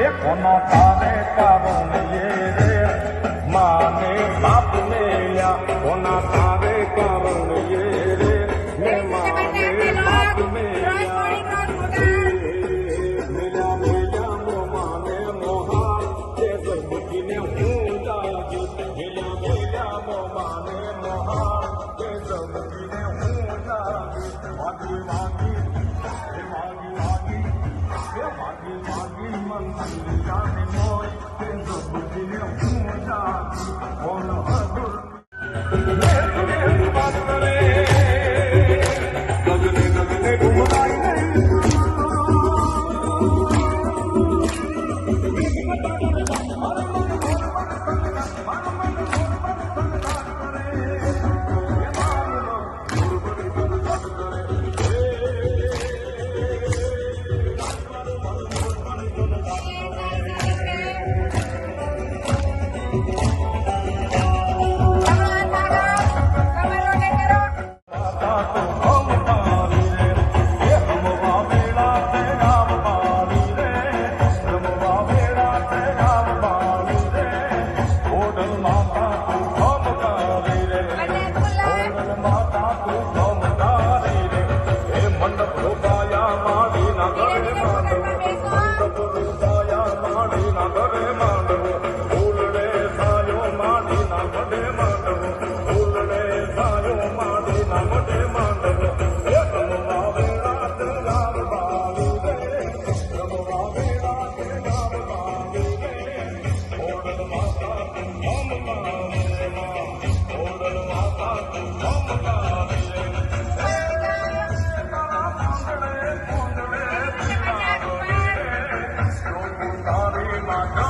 એ કોનો તારે કારણ એ तारे माता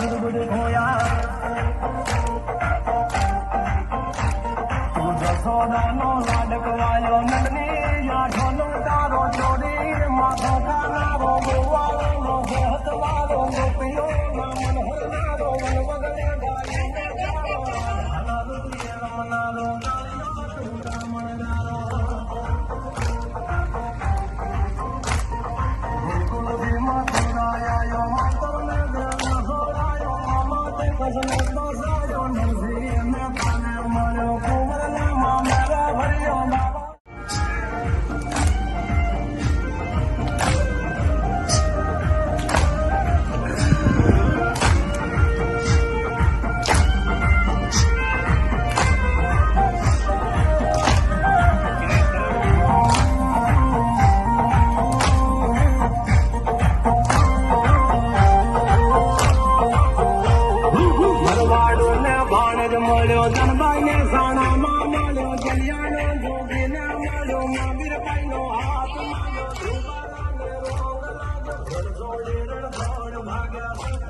i don't Hollywood મગનભાઈ ને સાણા માં મળ્યો જલિયાનો જોગી ને મળ્યો મહાવીરભાઈ નો હાથ જોડે ભાગ્યા